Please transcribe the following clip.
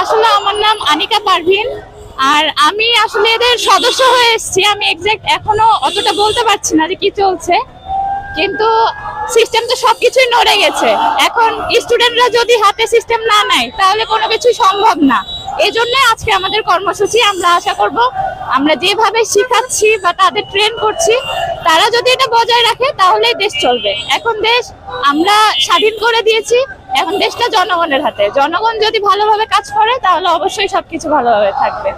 আসলে আমার নাম আনিকা পারভিন, আর আমি আসলে এদের সদস্য হয়ে এসেছি। আমি এক্সাক্ট এখনও অতটা বলতে পারছি না যে কি চলছে, কিন্তু সিস্টেম তো সবকিছুই নড়ে গেছে। এখন স্টুডেন্টরা যদি হাতে সিস্টেম না নেয়, তাহলে কোনো কিছুই সম্ভব না। এই জন্য আজকে আমাদের কর্মসূচি, আমরা আশা করব আমরা যেভাবে শিখাচ্ছি বা তাদের ট্রেন করছি, তারা যদি এটা বজায় রাখে, তাহলেই দেশ চলবে। এখন দেশ আমরা স্বাধীন করে দিয়েছি, এখন দেশটা জনগণের হাতে। জনগণ যদি ভালোভাবে কাজ করে, তাহলে অবশ্যই সবকিছু ভালোভাবে থাকবে।